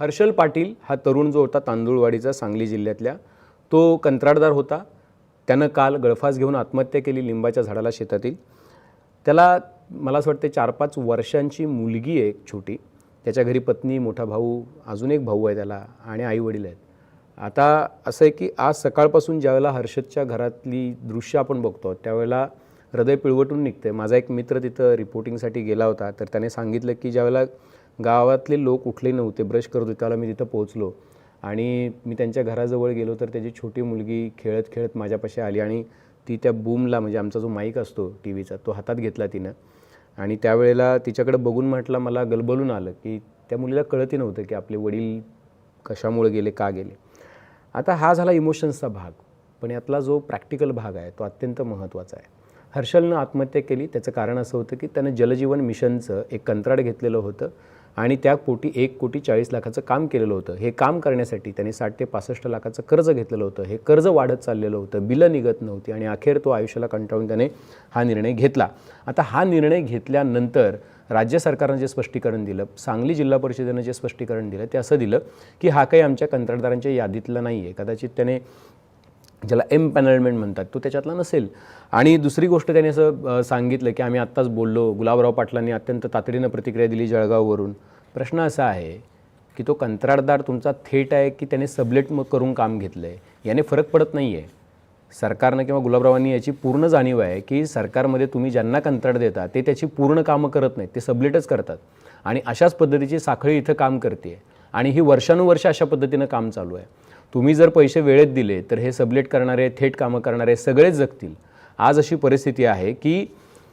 हर्षल पाटील हा तरुण जो होता तांदूळवाडीचा सांगली जिल्ह्यातल्या तो कंत्राटदार होता. त्यानं काल गळफास घेऊन आत्महत्या केली लिंबाच्या झाडाला शेतातील. त्याला मला असं वाटते चार पाच वर्षांची मुलगी आहे एक छोटी. त्याच्या घरी पत्नी मोठा भाऊ अजून एक भाऊ आहे त्याला आणि आईवडील आहेत. आता असं आहे की आज सकाळपासून ज्यावेळेला हर्षदच्या घरातली दृश्य आपण बघतो त्यावेळेला हृदय पिळवटून निघते माझा एक मित्र तिथं रिपोर्टिंगसाठी गेला होता तर त्याने सांगितलं की ज्यावेळेला गावातले लोक उठले नव्हते. ब्रश करत होते त्यावेळेला मी तिथं पोहोचलो. आणि मी त्यांच्या घराजवळ गेलो तर त्याची छोटी मुलगी खेळत खेळत माझ्यापाशी आली आणि ती त्या बूमला म्हणजे आमचा जो माईक असतो टी व्हीचा तो हातात घेतला तिनं. आणि त्यावेळेला तिच्याकडे बघून म्हटलं मला गलबलून आलं की त्या मुलीला कळतही नव्हतं की आपले वडील कशामुळे गेले का गेले. आता हा झाला इमोशन्सचा भाग पण यातला जो प्रॅक्टिकल भाग आहे तो अत्यंत महत्त्वाचा आहे. हर्षलनं आत्महत्या केली त्याचं कारण असं होतं की त्यानं जलजीवन मिशनचं एक कंत्राट घेतलेलं होतं. आणि त्या पोटी एक कोटी चाळीस लाखाचं काम केलेलं होतं. हे काम करण्यासाठी त्यांनी साठ ते पासष्ट लाखाचं कर्ज घेतलेलं होतं. हे कर्ज वाढत चाललेलं होतं. बिलं निघत नव्हती आणि अखेर तो आयुष्याला कंटाळून त्याने हा निर्णय घेतला. आता हा निर्णय घेतल्यानंतर राज्य सरकारनं जे स्पष्टीकरण दिलं सांगली जिल्हा परिषदेनं जे स्पष्टीकरण दिलं ते असं दिलं की हा काही आमच्या कंत्राटदारांच्या यादीतला नाही आहे कदाचित त्याने ज्याला एम पॅनलमेंट म्हणतात तो त्याच्यातला नसेल. आणि दुसरी गोष्ट त्याने असं सांगितलं की आम्ही आत्ताच बोललो गुलाबराव पाटलांनी अत्यंत तातडीनं प्रतिक्रिया दिली जळगाववरून. प्रश्न असा आहे की तो कंत्राटदार तुमचा थेट आहे की त्याने सबलेट मग करून काम घेतलं आहे याने फरक पडत नाही आहे सरकारनं किंवा गुलाबरावांनी याची पूर्ण जाणीव आहे की सरकारमध्ये तुम्ही ज्यांना कंत्राट देता ते त्याची पूर्ण कामं करत नाहीत ते सबलेटच करतात. आणि अशाच पद्धतीची साखळी इथं काम करते आणि ही वर्षानुवर्ष अशा पद्धतीनं काम चालू आहे. तुम्ही जर पैसे वेळेत दिले तर हे सबलेट करणारे थेट कामं करणारे सगळेच जगतील. आज अशी परिस्थिती आहे की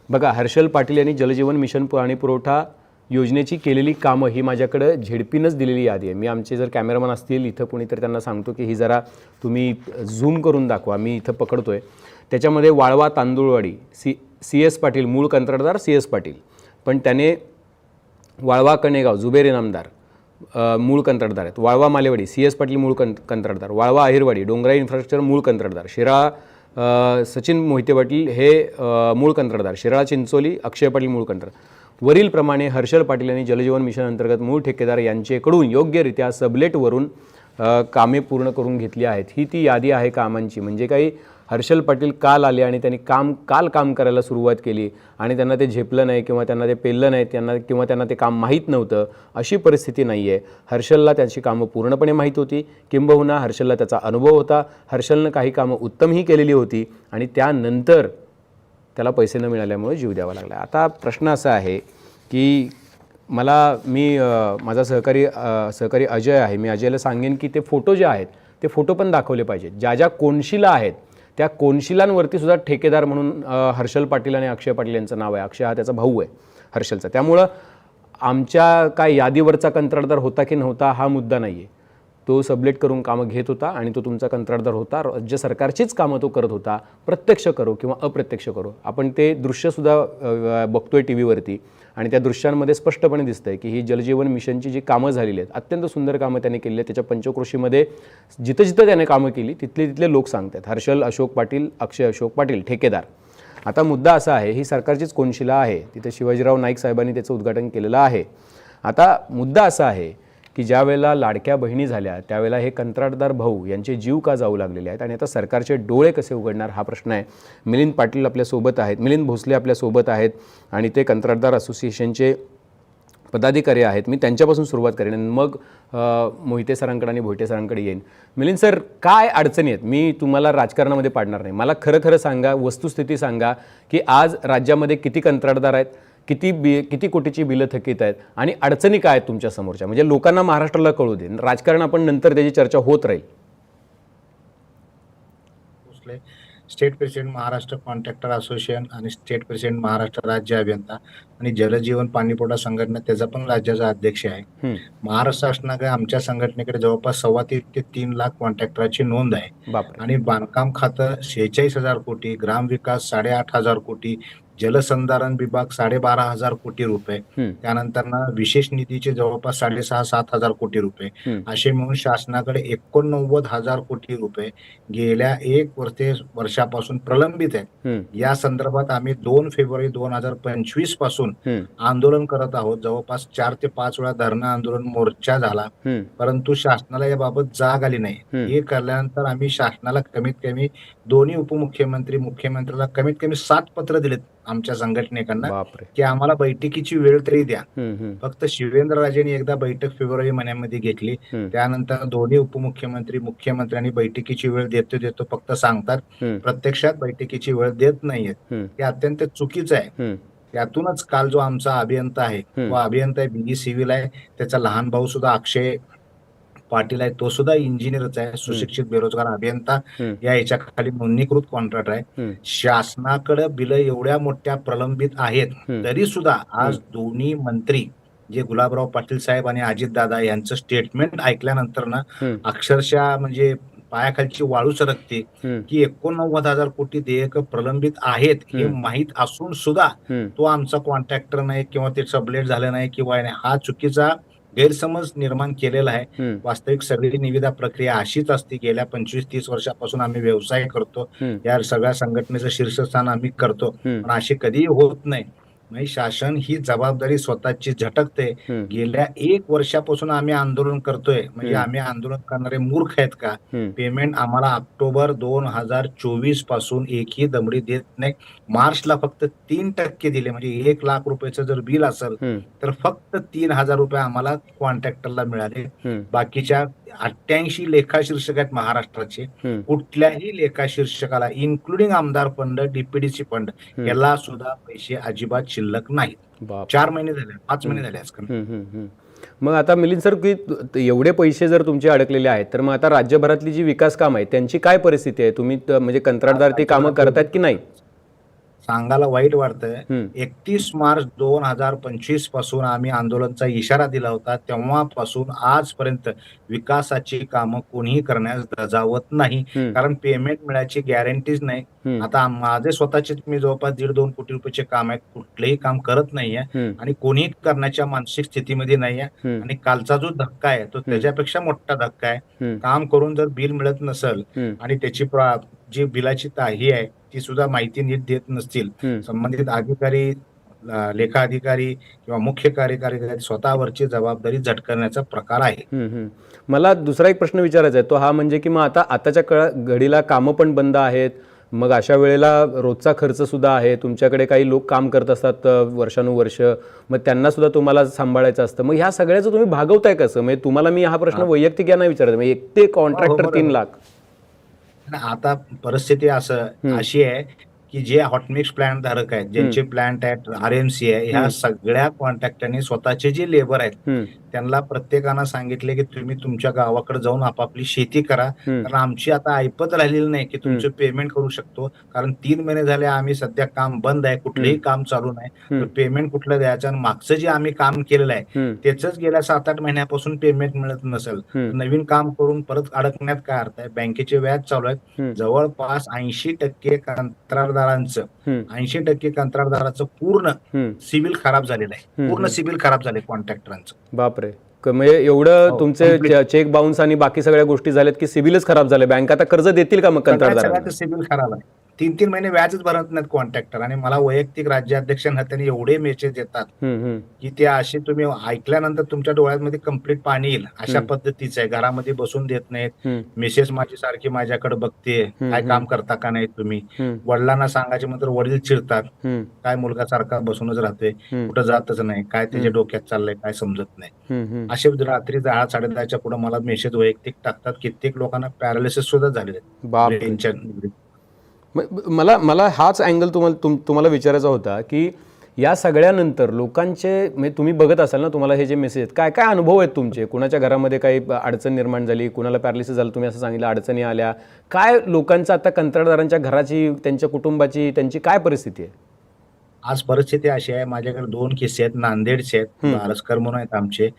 बघा हर्षल पाटील यांनी जलजीवन मिशन पाणी पुरवठा योजनेची केलेली कामं ही माझ्याकडं झेडपीनंच दिलेली यादी आहे. मी आमचे जर कॅमेरामन असतील इथं कोणी तर त्यांना सांगतो की ही जरा तुम्ही झूम करून दाखवा मी इथं पकडतो आहे त्याच्यामध्ये Walwa Tandulwadi C C S Patil मूळ कंत्राटदार सी एस पाटील. पण त्याने वाळवा कणेगाव जुबेर इनामदार मूळ कंत्राटदार आहेत. वाळवा मालेवाडी सी एस पाटील मूळ कं कंत्राटदार. वाळवा अहिरवाडी डोंगराई इन्फ्रास्ट्रक्चर मूळ कंत्राटदार. शिराळा सचिन मोहिते पाटील हे मूळ कंत्राटदार. शिराळा चिंचोली अक्षय पाटील मूळ कंत्राट वरीलप्रमाणे हर्षल पाटील यांनी जलजीवन मिशन अंतर्गत मूळ ठेकेदार यांचेकडून योग्यरित्या सबलेटवरून कामे पूर्ण करून घेतली आहेत. ही ती यादी आहे कामांची. म्हणजे काही हर्षल पाटील काल आले आणि त्यांनी काम काल काम करायला सुरुवात केली आणि त्यांना ते झेपलं नाही किंवा त्यांना ते पेललं नाही त्यांना किंवा त्यांना ते काम माहीत नव्हतं अशी परिस्थिती नाही आहे हर्षलला त्यांची कामं पूर्णपणे माहीत होती. किंबहुना हर्षलला त्याचा अनुभव होता. हर्षलनं काही कामं उत्तमही केलेली होती आणि त्यानंतर त्याला पैसे न मिळाल्यामुळे जीव द्यावा लागला. आता प्रश्न असा आहे की मला मी माझा सहकारी सहकारी अजय आहे. मी अजयला सांगेन की ते फोटो जे आहेत ते फोटो पण दाखवले पाहिजेत. ज्या ज्या कोणशीला आहेत त्या कोनशिलांवरती सुद्धा ठेकेदार म्हणून हर्षल पाटील आणि अक्षय पाटील यांचं नाव आहे. अक्षय हा त्याचा भाऊ आहे हर्षलचा. त्यामुळं आमच्या काय यादीवरचा कंत्राटदार होता की नव्हता हा मुद्दा नाही आहे तो सबलेट करून कामं घेत होता आणि तो तुमचा कंत्राटदार होता. राज्य सरकारचीच कामं तो करत होता. प्रत्यक्ष करो किंवा अप्रत्यक्ष करो. आपण ते दृश्यसुद्धा बघतोय टी व्हीवरती आणि त्या दृश्यांमध्ये स्पष्टपणे दिसतंय की ही जलजीवन मिशनची जी कामं झालेली आहेत अत्यंत सुंदर कामं त्याने केलेली आहेत. त्याच्या पंचकृषीमध्ये जिथं जिथं त्याने कामं केली तिथले तिथले लोक सांगतात हर्षल अशोक पाटील अक्षय अशोक पाटील ठेकेदार. आता मुद्दा असा आहे ही सरकारचीच कोनशिला आहे. तिथे शिवाजीराव नाईक साहेबांनी त्याचं उद्घाटन केलेलं आहे. आता मुद्दा असा आहे की ज्या वेळेला लाडक्या बहिणी झाल्या त्यावेळेला हे कंत्राटदार भाऊ यांचे जीव का जाऊ लागलेले आहेत? आणि आता सरकारचे डोळे कसे उघडणार हा प्रश्न आहे. मिलिंद पाटील आपल्यासोबत आहेत मिलिंद भोसले आपल्यासोबत आहेत आणि ते कंत्राटदार असोसिएशनचे पदाधिकारी आहेत. मी त्यांच्यापासून सुरुवात करेन आणि मग मोहिते सरांकडे आणि भोईटे सरांकडे येईन. मिलिंद सर काय अडचणी आहेत? मी तुम्हाला राजकारणामध्ये पाडणार नाही. मला खरं खरं सांगा वस्तुस्थिती सांगा की आज राज्यामध्ये किती कंत्राटदार आहेत? किती बी किती कोटीची बिलं थकीत आहेत आणि अडचणी काय आहेत तुमच्या समोरच्या? म्हणजे लोकांना महाराष्ट्राला कळू दे. राजकारण आपण नंतर त्याची चर्चा होत राहील. State president Maharashtra contractor association आणि स्टेट प्रेसिडेंट महाराष्ट्र राज्य अभियंता आणि जलजीवन पाणीपुरवठा संघटना त्याचा पण राज्याचा अध्यक्ष आहे. महाराष्ट्र शासनाकडे आमच्या संघटनेकडे जवळपास सव्वा तीन ते तीन लाख कॉन्ट्रॅक्टराची नोंद आहे. आणि बांधकाम खातं शेहेचाळीस हजार कोटी ग्रामविकास साडेआठ हजार कोटी जलसंधारण विभाग साडेबारा हजार कोटी रुपये. त्यानंतर ना विशेष निधीचे जवळपास साडेसहा सात हजार कोटी रुपये. असे मिळून शासनाकडे एकोणनव्वद हजार कोटी रुपये गेल्या एक वर्षे वर्षापासून प्रलंबित आहेत. या संदर्भात आम्ही दोन फेब्रुवारी दोन हजार पंचवीसपासून आंदोलन करत आहोत. जवळपास चार ते पाच वेळा धरणं आंदोलन मोर्चा झाला. परंतु शासनाला याबाबत जाग आली नाही. हे कळल्यानंतर आम्ही शासनाला कमीत कमी दोन्ही उपमुख्यमंत्री मुख्यमंत्र्याला कमीत कमी सात पत्र दिलेत. आमच्या संघटनेकडनं बापरे. की आम्हाला बैठकीची वेळ तरी द्या. हम्म, हम्म, फक्त शिवेंद्रराजेंनी एकदा बैठक फेब्रुवारी महिन्यामध्ये घेतली. हम्म. त्यानंतर दोन्ही उपमुख्यमंत्री मुख्यमंत्र्यांनी बैठकीची वेळ देतो देतो फक्त सांगतात. हम्म, प्रत्यक्षात बैठकीची वेळ देत नाहीयेत. हम्म, हे अत्यंत चुकीचं आहे. हम्म, त्यातूनच काल जो आमचा अभियंता आहे हम्म. तो अभियंता आहे बीई सिव्हिल आहे. त्याचा लहान भाऊ सुद्धा अक्षय पाटील आहे तो सुद्धा इंजिनियरच आहे सुशिक्षित बेरोजगार अभियंता. या याच्या खाली नोंदणीकृत कॉन्ट्रॅक्ट आहे. शासनाकडे बिलं एवढ्या मोठ्या प्रलंबित आहेत. तरी सुद्धा आज दोन्ही मंत्री जे गुलाबराव पाटील साहेब आणि अजितदादा यांचं स्टेटमेंट ऐकल्यानंतर ना. अक्षरशः म्हणजे पायाखालची वाळू सरकते की एकोणनव्वद हजार कोटी देयक प्रलंबित आहेत हे. माहीत असून सुद्धा तो आमचा कॉन्ट्रॅक्टर नाही किंवा ते सबलेट झालं नाही किंवा हा चुकीचा गैरसमज निर्माण केलेला आहे. वास्तविक सगळी निविदा प्रक्रिया अशीच असते. गेल्या पंचवीस तीस वर्षापासून आम्ही व्यवसाय करतो. या सगळ्या संघटनेचं शीर्षस्थान आम्ही करतो. पण अशी कधीही होत नाही. म्हणजे शासन ही जबाबदारी स्वतःची झटकते. गेल्या एक वर्षापासून आम्ही आंदोलन करतोय. म्हणजे. आम्ही आंदोलन करणारे मूर्ख आहेत का? पेमेंट आम्हाला ऑक्टोबर दोन हजार चोवीसपासून एकही दमडी देत नाही. मार्चला फक्त तीन टक्के दिले. म्हणजे एक लाख रुपयाचं जर बिल असेल तर फक्त तीन हजार रुपये आम्हाला कॉन्ट्रॅक्टरला मिळाले. बाकीच्या अठ्ठ्याऐंशी लेखा शीर्षक आहेत महाराष्ट्राचे. कुठल्याही लेखा शीर्षकाला इन्क्लुडिंग आमदार फंड डीपीडीसी फंड. याला सुद्धा पैसे अजिबात शिल्लक नाहीत. बाप चार महिने झाले पाच महिने झाले हम्म. मग आता मिलिंद सर की एवढे पैसे जर तुमचे अडकलेले आहेत तर मग आता राज्यभरातली जी विकास कामं आहेत त्यांची काय परिस्थिती आहे? तुम्ही म्हणजे कंत्राटदार ती कामं करतायत की नाही? सांगायला वाईट वाटतंय. एकतीस मार्च दोन हजार पंचवीसपासून आम्ही आंदोलनचा इशारा दिला होता. तेव्हापासून आजपर्यंत विकासाची कामं कोणीही करण्यास धजावत नाही. कारण पेमेंट मिळायची गॅरंटीज नाही. आता माझे स्वतःचे मी जवळपास दीड दोन कोटी रुपयाचे काम आहे. कुठलेही काम करत नाहीये. आणि कोणीही करण्याच्या मानसिक स्थितीमध्ये नाहीये. आणि कालचा जो धक्का आहे तो त्याच्यापेक्षा मोठा धक्का आहे. काम करून जर बिल मिळत नसेल आणि त्याची जी बिलाची ताही आहे ती सुद्धा माहिती नीट देत नसतील. संबंधित अधिकारी लेखा अधिकारी किंवा मुख्य कार्यकारी अधिकारी स्वतःवरची जबाबदारी झटकण्याचा प्रकार आहे. मला दुसरा एक प्रश्न विचारायचा आहे. तो हा म्हणजे की मग आता आताच्या काळा घडीला कामं पण बंद आहेत. मग अशा वेळेला रोजचा खर्च सुद्धा आहे. तुमच्याकडे काही लोक काम करत असतात वर्षानुवर्ष. मग त्यांना सुद्धा तुम्हाला सांभाळायचं असतं. मग ह्या सगळ्याचं तुम्ही भागवताय कसं? म्हणजे तुम्हाला मी हा प्रश्न वैयक्तिक या नाही विचारत म्हणजे एकटे कॉन्ट्रॅक्टर बरोबर. तीन आहे. लाख. आणि आता परिस्थिती असं. अशी आहे की जे हॉटमिक्स प्लांट धारक आहेत ज्यांचे प्लांट आहेत आर एम सी आहे ह्या. सगळ्या कॉन्ट्रॅक्टरनी स्वतःचे जे लेबर आहेत त्यांना प्रत्येकानं सांगितले की तुम्ही तुमच्या गावाकडे जाऊन आपापली शेती करा. कारण आमची आता ऐपत राहिलेली नाही की तुमचं पेमेंट करू शकतो. कारण तीन महिने झाले आम्ही सध्या काम बंद आहे कुठलेही काम चालू नाही. तर. पेमेंट कुठलं द्यायचं आणि मागचं जे आम्ही काम केलेलं आहे त्याच गेल्या सात आठ महिन्यापासून पेमेंट मिळत नसेल. नवीन काम करून परत अडकण्यात काय अर्थ आहे? बँकेचे व्याज चालू आहेत. जवळपास ऐंशी टक्के कंत्राटदारांचं. ऐंशी टक्के कंत्राटदाराचं पूर्ण. सिबिल खराब झालेलं आहे. पूर्ण सिबिल खराब झाले कॉन्ट्रॅक्टरांचं. बापरे. म्हणजे एवढं हो, तुमचे. चेक बाउन्स आणि बाकी सगळ्या गोष्टी झाल्यात की सिबिलच खराब झाले बँक आता कर्ज देतील का मग कंत्राटदारांना? सगळ्याचं सिबिल खराब आहे. तीन तीन महिने व्याजच भरत नाहीत कॉन्ट्रॅक्टर आणि मला वैयक्तिक राज्याध्यक्षांना त्यांनी एवढे मेसेज हम्म, की ते असे तुम्ही ऐकल्यानंतर तुमच्या डोळ्यामध्ये कंप्लीट पाणी येईल. अशा. पद्धतीचं आहे. घरामध्ये बसून देत नाहीत. मिसेस माझी सारखी माझ्याकडे बघते. काय. काम करता का नाही तुम्ही? वडिलांना सांगायचे म्हणतर वडील चिडतात. हम्म, काय मुलगा सारखा बसूनच राहतोय. कुठं जातच नाही. काय त्याच्या. डोक्यात चाललंय काय समजत नाही. असे रात्री दहा साडे दहाच्या पुढे मला मेसेज वैयक्तिक टाकतात. कित्येक लोकांना पॅरालिसिस सुद्धा झालेले म- मला मला हाच अँगल तुम्हाला तुम तुम्हाला विचारायचा होता की या सगळ्यानंतर लोकांचे म्हणजे तुम्ही बघत असाल ना तुम्हाला हे जे मेसेज आहेत काय काय अनुभव आहेत तुमचे? कुणाच्या घरामध्ये काही अडचण निर्माण झाली? कुणाला पॅरालिसिस झालं? तुम्ही असं सांगितलं अडचणी आल्या. काय लोकांचं आता कंत्राटदारांच्या घराची त्यांच्या कुटुंबाची त्यांची काय परिस्थिती आहे? आज परिस्थिती अशी आहे माझ्याकडे दोन किस्से आहेत नांदेडचे आहेत हम्म. बारसकर म्हणून आहेत आमचे.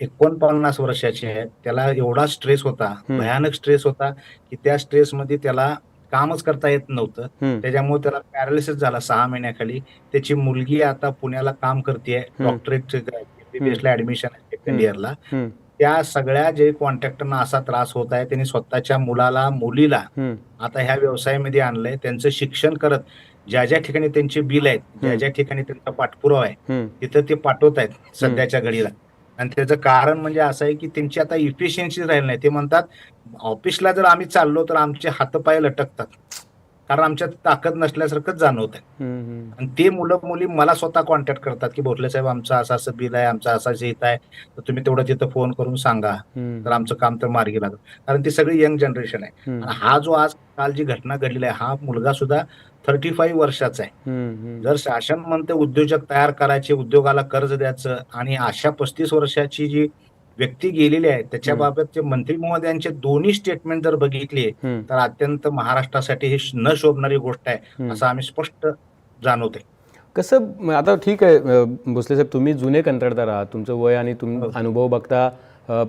एकोणपन्नास वर्षाचे आहेत. त्याला एवढा स्ट्रेस होता. भयानक स्ट्रेस होता की त्या स्ट्रेसमध्ये त्याला कामच करता येत नव्हतं. त्याच्यामुळे त्याला पॅरालिसिस झाला सहा महिन्याखाली. त्याची मुलगी आता पुण्याला काम करते. डॉक्टरेट एमबीबीएस ला ऍडमिशन आहे सेकंड. इयरला त्या सगळ्या जे कॉन्ट्रॅक्टरना असा त्रास होत आहे त्यांनी स्वतःच्या मुलाला मुलीला आता ह्या व्यवसायामध्ये आणलंय. त्यांचं शिक्षण करत ज्या ज्या ठिकाणी त्यांचे बिल आहेत ज्या. ज्या ठिकाणी त्यांचा पाठपुरावा आहे तिथं ते पाठवत आहेत सध्याच्या घडीला. आणि त्याचं कारण म्हणजे असं आहे की त्यांची आता इफिशियन्सी राहिली नाही. ते म्हणतात ऑफिसला जर आम्ही चाललो तर आमचे हातपाय लटकतात. कारण आमच्यात ताकद नसल्यासारखंच जाणवत आहे. आणि ते मुलं मुली मला स्वतः कॉन्टॅक्ट करतात की भोसले साहेब आमचं असं असं बिल आहे आमचं असं येत आहे. तर तुम्ही तेवढं तिथं फोन करून सांगा. तर आमचं काम तर मार्गी लागत. कारण ती सगळी यंग जनरेशन आहे. हा जो आज काल जी घटना घडलेली आहे हा मुलगा सुद्धा थर्टी फाईव्ह वर्षाचा आहे. जर शासन म्हणते उद्योजक तयार करायचे उद्योगाला कर्ज द्यायचं आणि अशा पस्तीस वर्षाची जी व्यक्ती गेलेली आहे त्याच्या हम्म. बाबत ते मंत्री महोदयांचे दोन्ही स्टेटमेंट जर बघितले तर अत्यंत महाराष्ट्रासाठी ही न शोभणारी गोष्ट आहे. असं आम्ही स्पष्ट जाणवते कसं आता ठीक आहे भोसले साहेब तुम्ही जुने कंत्राटदार आहात तुमचं वय आणि तुम हो. अनुभव बघता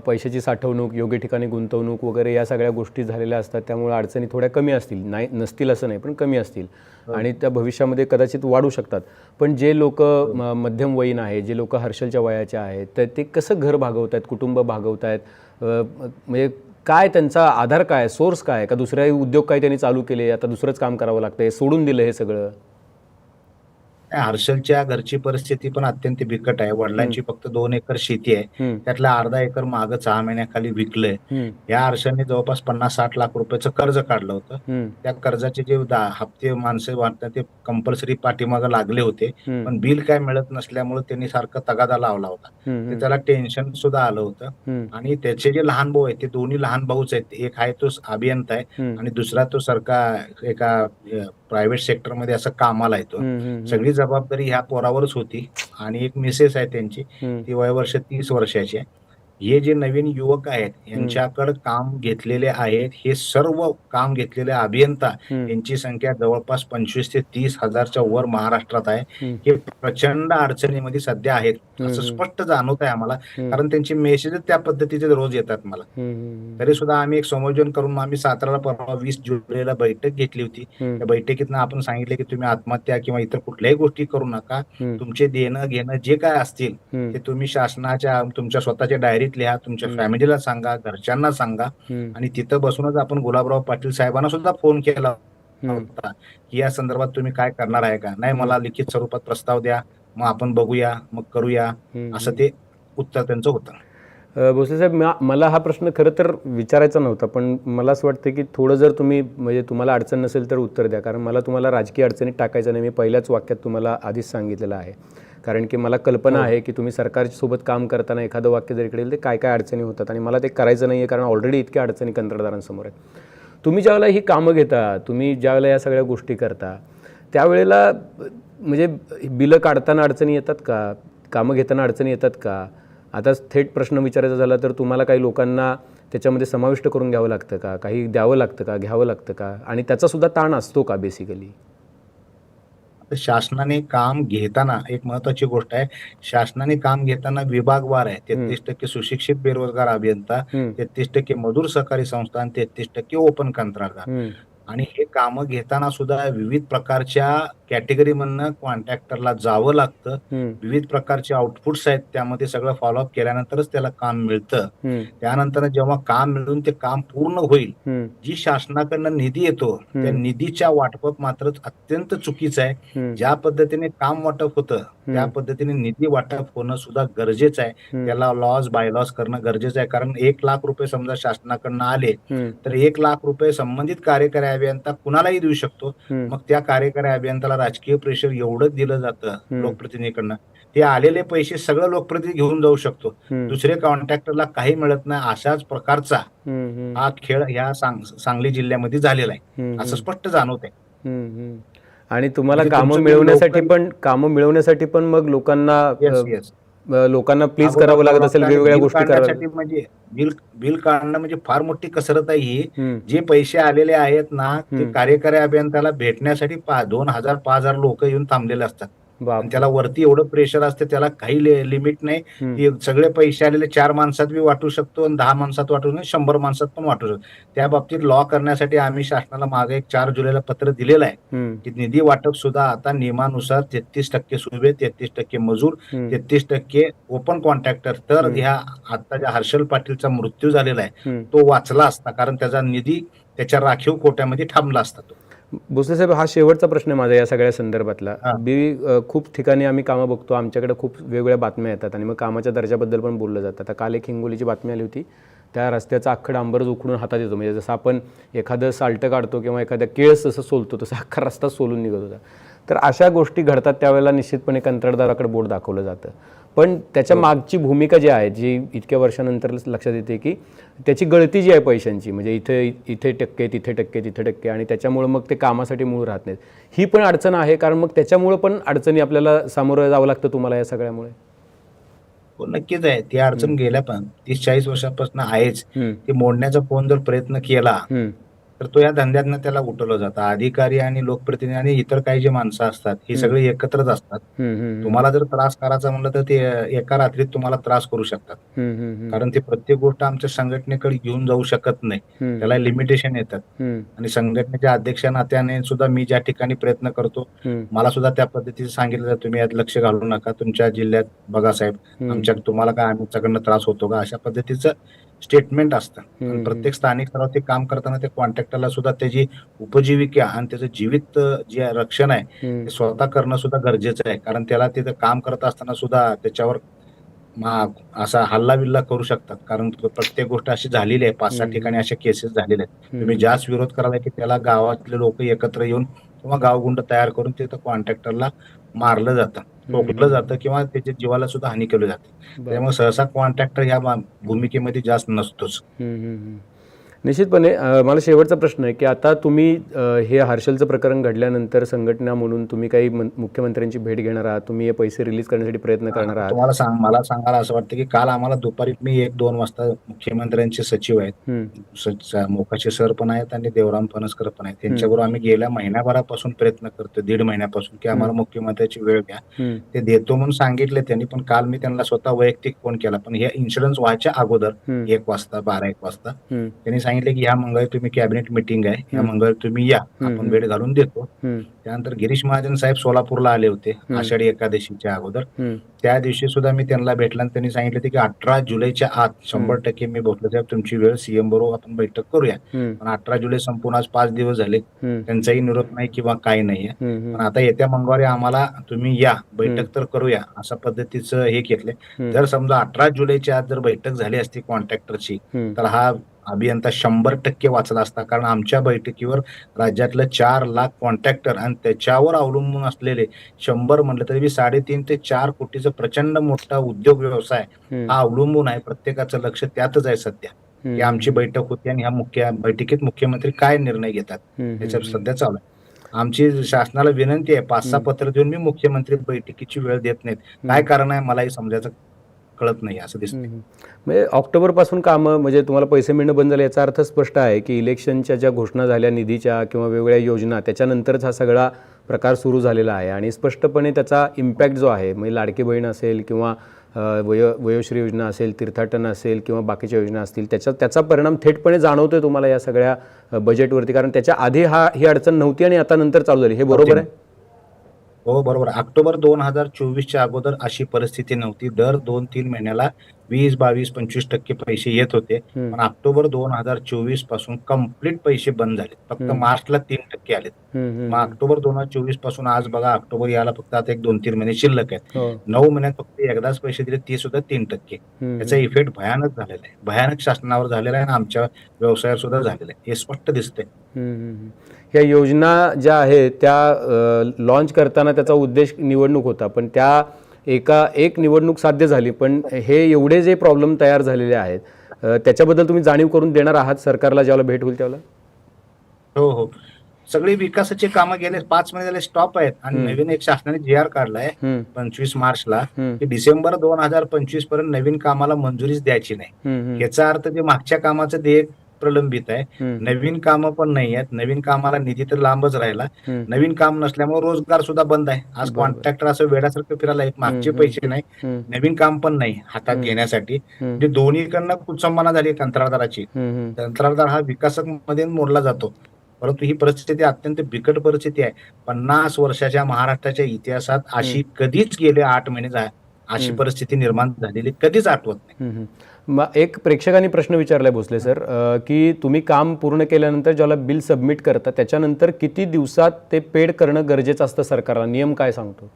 पैशाची साठवणूक योग्य ठिकाणी गुंतवणूक वगैरे या सगळ्या गोष्टी झालेल्या असतात. त्यामुळे अडचणी थोड्या कमी असतील. नाही नसतील असं नाही पण कमी असतील. हो. आणि त्या भविष्यामध्ये कदाचित वाढू शकतात. पण जे लोक मध्यम वयीन आहे जे लोक हर्षलच्या वयाचे आहेत तर ते कसं घर भागवत आहेत कुटुंब भागवत आहेत? म्हणजे काय त्यांचा आधार काय सोर्स काय का दुसरे उद्योग काय त्यांनी चालू केले आता दुसरंच काम करावं लागतंय सोडून दिलं हे सगळं? हर्षलच्या घरची परिस्थिती पण अत्यंत बिकट आहे. वडिलांची फक्त दोन एकर शेती आहे. त्यातला अर्धा एकर मागं सहा महिन्याखाली विकलंय. या हर्षलने जवळपास पन्नास साठ लाख रुपयाचं कर्ज काढलं होतं. त्या कर्जाचे जे हप्ते माणसं वाटतात ते कंपल्सरी पाठीमागं लागले होते. पण बिल काय मिळत नसल्यामुळे त्यांनी सारखं तगादा लावला होता. ते त्याला टेन्शन सुद्धा आलं होतं. आणि त्याचे जे लहान भाऊ आहेत ते दोन्ही लहान भाऊच आहेत. एक आहे तो अभियंता आहे आणि दुसरा तो सरकार एका प्रायव्हेट सेक्टरमध्ये असं कामाला येतो. सगळी जबाबदारी ह्या पोरावरच होती. आणि एक मिसेस आहे त्यांची. ती वयवर्ष तीस वर्षाची आहे. हे जे नवीन युवक आहेत यांच्याकडे काम घेतलेले आहेत हे सर्व काम घेतलेले अभियंता यांची संख्या जवळपास पंचवीस ते तीस हजारच्या वर महाराष्ट्रात आहे. हे प्रचंड अडचणीमध्ये सध्या आहेत असं. स्पष्ट जाणवत आहे आम्हाला कारण त्यांचे मेसेज त्या पद्धतीचे रोज येतात मला. तरी सुद्धा आम्ही एक संयोजन करून आम्ही साताराला परवा वीस जुलैला बैठक घेतली होती. त्या बैठकीतनं आपण सांगितले की तुम्ही आत्महत्या किंवा इतर कुठल्याही गोष्टी करू नका. तुमचे देणं घेणं जे काय असतील ते तुम्ही शासनाच्या तुमच्या स्वतःच्या डायरीत लिहा तुमच्या. फॅमिलीला सांगा घरच्यांना सांगा. आणि तिथं बसूनच आपण गुलाबराव पाटील साहेबांना सुद्धा फोन केला होता. की या संदर्भात तुम्ही काय करणार आहे का? नाही मला लिखित स्वरूपात प्रस्ताव द्या. मग आपण बघूया मग करूया. असं ते उत्तर त्यांचं होतं. भोसले साहेब मला हा प्रश्न खरं तर विचारायचा नव्हता पण मला असं वाटतं की थोडं जर तुम्ही म्हणजे तुम्हाला अडचण नसेल तर उत्तर द्या. कारण मला तुम्हाला राजकीय अडचणीत टाकायचं नाही. मी पहिल्याच वाक्यात तुम्हाला आधीच सांगितलेलं आहे. कारण की मला कल्पना हो. आहे की तुम्ही सरकारसोबत काम करताना एखादं वाक्य जर इकडे येईल, ते काय काय अडचणी होतात आणि मला ते करायचं नाही आहे कारण ऑलरेडी इतक्या अडचणी कंत्राटदारांसमोर आहेत. तुम्ही ज्यावेळेला ही कामं घेता तुम्ही ज्यावेळेला या सगळ्या गोष्टी करता त्यावेळेला म्हणजे बिलं काढताना अडचणी येतात का? कामं घेताना अडचणी येतात का? आता थेट प्रश्न विचारायचा झाला तर तुम्हाला काही लोकांना त्याच्यामध्ये समाविष्ट करून घ्यावं लागतं का? काही द्यावं लागतं का? घ्यावं लागतं का? आणि त्याचा सुद्धा ताण असतो का बेसिकली तर शासनाने काम घेताना एक महत्वाची गोष्ट आहे. शासनाने काम घेताना विभागवार आहे. तेहतीस टक्के सुशिक्षित बेरोजगार अभियंता तेहतीस टक्के मजूर सहकारी संस्था आणि तेहतीस टक्के ओपन कंत्राटदार. आणि हे कामं घेताना सुद्धा विविध प्रकारच्या कॅटेगरी मधनं कॉन्ट्रॅक्टरला जावं लागतं. विविध प्रकारचे आउटपुट्स आहेत त्यामध्ये सगळं फॉलोअप केल्यानंतरच त्याला काम मिळतं. त्यानंतर जेव्हा काम मिळून ते काम पूर्ण होईल जी शासनाकडनं निधी येतो त्या. निधीच्या वाटपात मात्र अत्यंत चुकीचं आहे. ज्या पद्धतीने काम वाटप होतं त्या पद्धतीने निधी वाटप होणं सुद्धा गरजेचं आहे. त्याला लॉस बाय लॉस करणं गरजेचं आहे. कारण एक लाख रुपये समजा शासनाकडनं आले तर एक लाख रुपये संबंधित कार्यकारी अभियंता कुणालाही देऊ शकतो. मग त्या कार्यकारी अभियंत्याला राजकीय प्रेशर एवढं दिलं जातं. लोकप्रतिनिधीकडनं. ते आलेले पैसे सगळं लोकप्रतिनिधी घेऊन जाऊ शकतो. दुसरे कॉन्ट्रॅक्टरला काही मिळत नाही अशाच प्रकारचा हा खेळ ह्या सांग- सांगली जिल्ह्यामध्ये झालेला आहे. असं स्पष्ट जाणवत आहे आणि तुम्हाला म्हणजे कामं मिळवण्यासाठी पण कामं मिळवण्यासाठी पण मग लोकांना लोकांना प्लीज करावं लागत असेल वेगवेगळ्या गोष्टी म्हणजे बिल बिल काढणं म्हणजे फार मोठी कसरत आहे ही. जे पैसे आलेले आहेत ना ते. कार्यकारी अभियंत्याला भेटण्यासाठी दोन हजार पाच हजार लोक येऊन थांबलेले असतात. आणि त्याला वरती एवढं प्रेशर असते त्याला काही लिमिट नाही. सगळे पैसे आलेले चार माणसात बी वाटू शकतो आणि दहा माणसात वाटू शकतो शंभर माणसात पण वाटू शकतो. त्या बाबतीत लॉ करण्यासाठी आम्ही शासनाला मागे एक चार जुलैला पत्र दिलेलं आहे. की निधी वाटप सुद्धा आता नियमानुसार तेहतीस टक्के सुबे तेहतीस टक्के मजूर तेहतीस टक्के ओपन कॉन्ट्रॅक्टर तर. ह्या आता ज्या हर्षल पाटीलचा मृत्यू झालेला आहे. तो वाचला असता. कारण त्याचा निधी त्याच्या राखीव कोट्यामध्ये थांबला असता तो. भोसले साहेब हा शेवटचा प्रश्न आहे माझा या सगळ्या संदर्भातला. बी खूप ठिकाणी आम्ही कामं बघतो. आमच्याकडे खूप वेगवेगळ्या बातम्या येतात आणि मग कामाच्या दर्जाबद्दल पण बोललं जातं. आता काल एक हिंगोलीची बातमी आली होती. त्या रस्त्याचा अख्खं डांबरच उखडून हातात येतो. म्हणजे जसं आपण एखादं साल्टं काढतो किंवा एखाद्या केळस जसं सोलतो तसं अख्खा रस्ता सोलून निघत होता. तर अशा गोष्टी घडतात त्यावेळेला निश्चितपणे कंत्राटदाराकडे बोट दाखवलं जातं. पण त्याच्या मागची भूमिका जी आहे जी इतक्या वर्षानंतर लक्षात येते की त्याची गळती जी आहे पैशांची म्हणजे इथे इथे टक्के तिथे टक्के तिथे टक्के आणि त्याच्यामुळं मग ते कामासाठी मूळ राहत नाहीत. ही पण अडचण आहे कारण मग त्याच्यामुळं पण अडचणी आपल्याला सामोरं जावं लागतं तुम्हाला या सगळ्यामुळे. हो, नक्कीच आहे. ती अडचण गेल्या पण तीस चाळीस वर्षापासून आहेच. ती मोडण्याचा कोण जर प्रयत्न केला तर तो या धंद्यातनं त्याला उठवलं जातं. अधिकारी आणि लोकप्रतिनिधी आणि इतर काही जे माणसं असतात ही. सगळी एकत्रच असतात. तुम्हाला जर त्रास करायचा म्हणलं तर ते एका रात्रीत तुम्हाला त्रास करू शकतात. कारण ते प्रत्येक गोष्ट आमच्या संघटनेकडे घेऊन जाऊ शकत नाही. त्याला लिमिटेशन येतात. आणि संघटनेच्या अध्यक्ष नात्याने सुद्धा मी ज्या ठिकाणी प्रयत्न करतो मला सुद्धा त्या पद्धतीचं सांगितलं जातं, तुम्ही यात लक्ष घालू नका. तुमच्या जिल्ह्यात बघा साहेब आमच्या तुम्हाला काय आमच्याकडनं त्रास होतो का? अशा पद्धतीचं स्टेटमेंट असतं. प्रत्येक स्थानिक स्तरावर ते काम करताना त्या कॉन्ट्रॅक्टरला सुद्धा त्याची उपजीविका आणि त्याचं जीवित जे रक्षण आहे ते स्वतः करणं सुद्धा गरजेचं आहे. कारण त्याला तिथं काम करत असताना सुद्धा त्याच्यावर असा हल्ला बिल्ला करू शकतात. कारण प्रत्येक गोष्ट अशी झालेली आहे. पाच सहा. ठिकाणी अशा केसेस झालेल्या आहेत. तुम्ही जास्त विरोध करायला की त्याला गावातले लोक एकत्र येऊन किंवा गावगुंड तयार करून तिथं कॉन्ट्रॅक्टरला मारलं जातं ठोकलं जातं किंवा त्याच्या जीवाला सुद्धा हानी केली जाते. त्यामुळे सहसा कॉन्ट्रॅक्टर मा- भूमिकेमध्ये जास्त नसतोच. निश्चितपणे मला शेवटचा प्रश्न आहे की आता तुम्ही हे हर्षलचं प्रकरण घडल्यानंतर संघटना म्हणून तुम्ही काही मुख्यमंत्र्यांची भेट घेणार आहात? तुम्ही हे पैसे रिलीज करण्यासाठी प्रयत्न करणार आहात? तुम्हाला सांग मला सांगायला असं वाटतं की काल आम्हाला दुपारी मी एक दोन वाजता मुख्यमंत्र्यांचे सचिव आहेत. मोकाचे सर पण आहेत आणि देवराम फणसकर पण आहेत. त्यांच्याबरोबर आम्ही गेल्या महिन्याभरापासून प्रयत्न करतो दीड महिन्यापासून की आम्हाला मुख्यमंत्र्याची वेळ घ्या ते देतो म्हणून सांगितले त्यांनी पण काल मी त्यांना स्वतः वैयक्तिक फोन केला. पण हे इन्शुरन्स व्हायच्या अगोदर एक वाजता बारा एक वाजता त्यांनी सांगितले की ह्या मंगळ तुम्ही कॅबिनेट मिटिंग आहे. ह्या हम्म. मंगळ तुम्ही या. आपण वेळ घालून देतो. त्यानंतर गिरीश महाजन साहेब सोलापूरला आले होते. आषाढी एकादशीच्या अगोदर. त्या दिवशी सुद्धा मी त्यांना भेटला आणि त्यांनी सांगितलं की अठरा जुलैच्या आत शंभर टक्के मी भोसले साहेब तुमची वेळ सीएम बरोबर आपण बैठक करूया. पण अठरा जुलै संपूर्ण आज पाच दिवस झाले त्यांचाही निरोप नाही किंवा काही हम्म, पण आता येत्या मंगळवारी आम्हाला तुम्ही या. बैठक तर करूया अशा पद्धतीचं हे घेतलंय. जर समजा अठरा जुलैच्या आत जर बैठक झाली असती कॉन्ट्रॅक्टरची तर हा अभियंता शंभर टक्के वाचला असता कारण आमच्या बैठकीवर राज्यातलं चार लाख कॉन्ट्रॅक्टर आणि त्याच्यावर अवलंबून असलेले शंभर म्हटलं तरी साडेतीन ते चार कोटीचा प्रचंड मोठा उद्योग व्यवसाय हा अवलंबून आहे. प्रत्येकाचं लक्ष त्यातच आहे सध्या. की आमची बैठक होती आणि ह्या मुख्य बैठकीत मुख्यमंत्री काय निर्णय घेतात? हम्म, याच्यावर हम्म, सध्या चालू आहे. आमची शासनाला विनंती आहे पाच सहा. पत्र देऊन मी मुख्यमंत्री बैठकीची वेळ देत नाहीत. काय कारण आहे? मलाही समजायचं कळत नाही असं दिसतं. म्हणजे ऑक्टोबरपासून कामं म्हणजे तुम्हाला पैसे मिळणं बंद झालं याचा अर्थ स्पष्ट आहे की इलेक्शनच्या ज्या घोषणा झाल्या निधीच्या किंवा वेगवेगळ्या योजना त्याच्यानंतरच हा सगळा प्रकार सुरू झालेला आहे. आणि स्पष्टपणे त्याचा इम्पॅक्ट जो आहे म्हणजे लाडकी बहीण असेल किंवा वयो वयोश्री योजना असेल तीर्थाटन असेल किंवा बाकीच्या योजना असतील त्याचा त्याचा परिणाम थेटपणे जाणवतोय तुम्हाला या सगळ्या बजेटवरती कारण त्याच्या आधी हा ही अडचण नव्हती आणि आता नंतर चालू झाली. हे बरोबर आहे? हो बरोबर. ऑक्टोबर दोन हजार चोवीसच्या अगोदर अशी परिस्थिती नव्हती. दर दोन तीन महिन्याला वीस बावीस पंचवीस टक्के पैसे येत होते. पण ऑक्टोबर दोन हजार चोवीसपासून कंप्लीट पैसे बंद झाले फक्त. मार्चला तीन टक्के आले हम्म, हम्म, मग ऑक्टोबर दोन हजार चोवीसपासून आज बघा ऑक्टोबर याला फक्त आता एक दोन तीन महिने शिल्लक आहेत. हो. नऊ महिन्यात फक्त एकदाच पैसे दिले ते सुद्धा तीन टक्के. त्याचा इफेक्ट भयानक झालेला आहे. भयानक शासनावर झालेला आहे आणि आमच्या व्यवसायावर सुद्धा झालेला आहे. हे स्पष्ट दिसतंय. ह्या योजना ज्या आहेत त्या लॉन्च करताना त्याचा उद्देश निवडणूक होता. पण त्या एका एक निवडणूक साध्य झाली पण हे एवढे जे प्रॉब्लेम तयार झालेले आहेत त्याच्याबद्दल तुम्ही जाणीव करून देणार आहात? सरकारला ज्यावेळेला भेट होईल त्यावेळेला? हो हो. सगळी विकासाची कामं गेले पाच महिने झाले स्टॉप आहेत. आणि. नवीन एक शासनाने जी आर काढलाय पंचवीस मार्चला. की डिसेंबर दोन हजार पंचवीसपर्यंत नवीन कामाला मंजुरीच द्यायची नाही. याचा अर्थ जे मागच्या कामाचं देयक प्रलंबित आहे. नवीन कामं पण नाही आहेत नवीन कामाला निधी तर लांबच राहिला. नवीन काम नसल्यामुळे रोजगार सुद्धा बंद आहे आज. कॉन्ट्रॅक्टर असं वेड्यासारखं फिरायला एक मागचे पैसे नाही. नवीन काम पण नाही हातात. घेण्यासाठी. म्हणजे दोन्हीकडनं कुचंबना झाली कंत्राटदाराची. कंत्राटदार हा विकासकमध्ये मोडला जातो परंतु ही परिस्थिती अत्यंत बिकट परिस्थिती आहे पन्नास वर्षाच्या महाराष्ट्राच्या इतिहासात अशी कधीच गेले आठ महिने अशी. परिस्थिती निर्माण झालेली कधीच आठवत नाही एक प्रेक्षकांनी प्रश्न विचारलाय भोसले सर की तुम्ही काम पूर्ण केल्यानंतर ज्याला बिल सबमिट करता त्याच्यानंतर किती दिवसात ते पेड करणं गरजेचं असतं सरकारला? नियम काय सांगतो?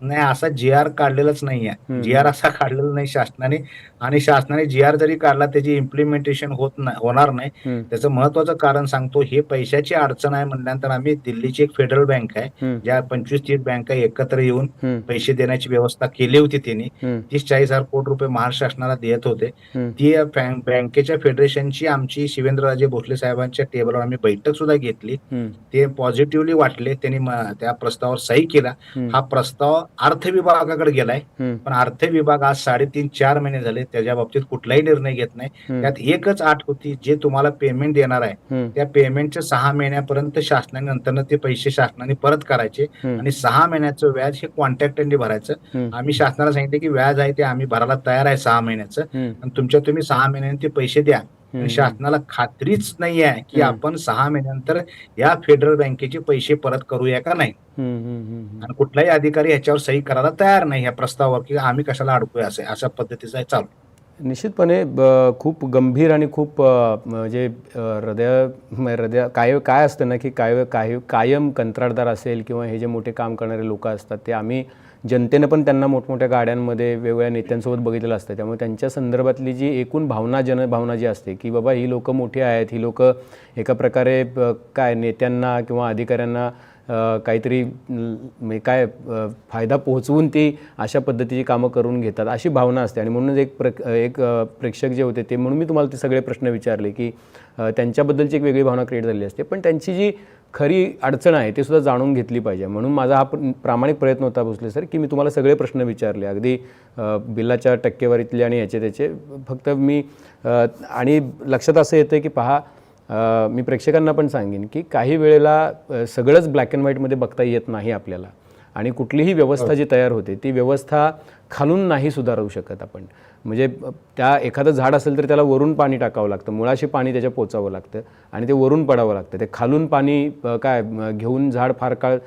नाही असा जी आर काढलेलाच नाहीये. हम्म. जी आर असा काढलेला नाही शासनाने आणि शासनाने जी आर जरी काढला त्याची इम्प्लिमेंटेशन होत नाही होणार नाही. त्याचं महत्वाचं कारण सांगतो हे पैशाची अडचण आहे म्हणल्यानंतर आम्ही दिल्लीची एक फेडरल बँक आहे ज्या पंचवीस तीस बँका एकत्र येऊन पैसे देण्याची व्यवस्था केली होती त्यांनी तीस चाळीस हजार कोटी रुपये महाराष्ट्र शासनाला देत होते. ती बँक- बँकेच्या फेडरेशनची आमची शिवेंद्रराजे भोसले साहेबांच्या टेबलवर आम्ही बैठक सुद्धा घेतली. ते पॉझिटिव्हली वाटले. त्यांनी त्या प्रस्तावावर सही केला. हा प्रस्ताव अर्थ विभागाकडे गेलाय पण अर्थ विभाग आज साडेतीन चार महिने झाले त्याच्या बाबतीत कुठलाही निर्णय घेत नाही. त्यात एकच आठ होती जे तुम्हाला पेमेंट देणार आहे त्या पेमेंटच्या सहा महिन्यापर्यंत शासनाने नंतर ते पैसे शासनाने परत करायचे आणि सहा महिन्याचं व्याज हे कॉन्ट्रॅक्टरने भरायचं. आम्ही शासनाला सांगितलं की व्याज आहे ते आम्ही भरायला तयार आहे सहा महिन्याचं. आणि तुमच्या तुम्ही सहा महिन्यांनी ते पैसे द्या. शासनाला खात्रीच नाही आहे की. आपण सहा महिन्यानंतर या फेडरल बँकेचे पैसे परत करूया का नाही. आणि कुठलाही अधिकारी ह्याच्यावर सही करायला तयार नाही या प्रस्तावावर की आम्ही कशाला अडकूया असे अशा पद्धतीचं चालू. निश्चितपणे खूप गंभीर आणि खूप म्हणजे हृदय हृदय काय काय असतं ना की काय काय कायम कंत्राटदार असेल किंवा हे जे मोठे काम करणारे लोक असतात ते आम्ही जनतेनं पण त्यांना मोठमोठ्या गाड्यांमध्ये वेगवेगळ्या नेत्यांसोबत बघितलेलं असतं. त्यामुळे त्यांच्या संदर्भातली जी एकूण भावना जनभावना जी असते की बाबा ही लोकं मोठी आहेत ही लोकं एका प्रकारे ब- काय नेत्यांना किंवा अधिकाऱ्यांना काहीतरी म्हणजे काय फायदा पोहोचवून ती अशा पद्धतीची कामं करून घेतात अशी भावना असते. आणि म्हणूनच एक प्र एक प्रेक्षक जे होते ते म्हणून मी तुम्हाला ते सगळे प्रश्न विचारले की त्यांच्याबद्दलची एक वेगळी भावना क्रिएट झालेली असते. पण त्यांची जी खरी अडचण आहे ते सुद्धा जाणून घेतली पाहिजे. म्हणून माझा हा प्रामाणिक प्रयत्न होता भोसले सर की मी तुम्हाला सगळे प्रश्न विचारले. अगदी बिलाच्या टक्केवारीतले आणि याचे त्याचे. फक्त मी आणि लक्षात असं येतं की पहा मी प्रेक्षकांना पण सांगेन की काही वेळेला सगळंच ब्लॅक अँड व्हाईटमध्ये बघता येत नाही आपल्याला. आणि कुठलीही व्यवस्था जी तयार होते ती व्यवस्था खालून नाही सुधारू शकत आपण. म्हणजे त्या एखादं झाड असेल तर त्याला वरून पाणी टाकावं लागतं मुळाशी पाणी त्याच्या पोचावं लागतं आणि ते वरून पडावं लागतं. ते खालून पाणी काय घेऊन झाड फार काळ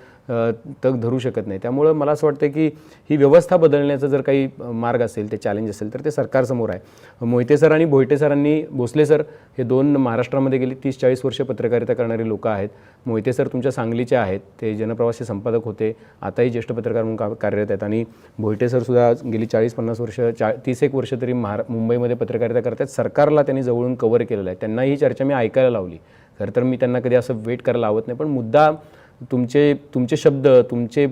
तग धरू शकत नाही. त्यामुळं मला असं वाटतं की ही व्यवस्था बदलण्याचा जर काही मार्ग असेल ते चॅलेंज असेल तर ते सरकारसमोर आहे. मोहिते सर आणि भोयटे सरांनी भोसले सर हे दोन महाराष्ट्रामध्ये गेली तीस चाळीस वर्ष पत्रकारिता करणारी लोक आहेत. मोहिते सर तुमच्या सांगलीचे आहेत ते जनप्रवासी संपादक होते आताही ज्येष्ठ पत्रकार म्हणून का- कार्यरत आहेत. आणि भोयटे सरसुद्धा गेली चाळीस पन्नास वर्ष चा तीस एक वर्ष तरी महारा मुंबईमध्ये पत्रकारिता करतात सरकारला त्यांनी जवळून कव्हर केलेलं आहे. त्यांना ही चर्चा मी ऐकायला लावली. खरं तर मी त्यांना कधी असं वेट करायला लावत नाही पण मुद्दा तुमचे तुमचे शब्द तुमचे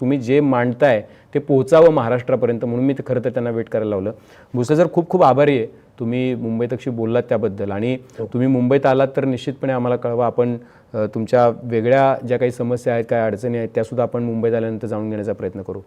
तुम्ही जे मांडताय ते पोहोचावं महाराष्ट्रापर्यंत म्हणून मी ते खरं तर त्यांना वेट करायला लावलं. भुसे सर खूप खूप आभारी आहे. तुम्ही मुंबईतक्षी बोललात त्याबद्दल आणि तुम्ही मुंबईत आलात तर निश्चितपणे आम्हाला कळवा. आपण तुमच्या वेगळ्या ज्या काही समस्या आहेत काय अडचणी आहेत त्यासुद्धा आपण मुंबईत आल्यानंतर जाणून घेण्याचा प्रयत्न करू.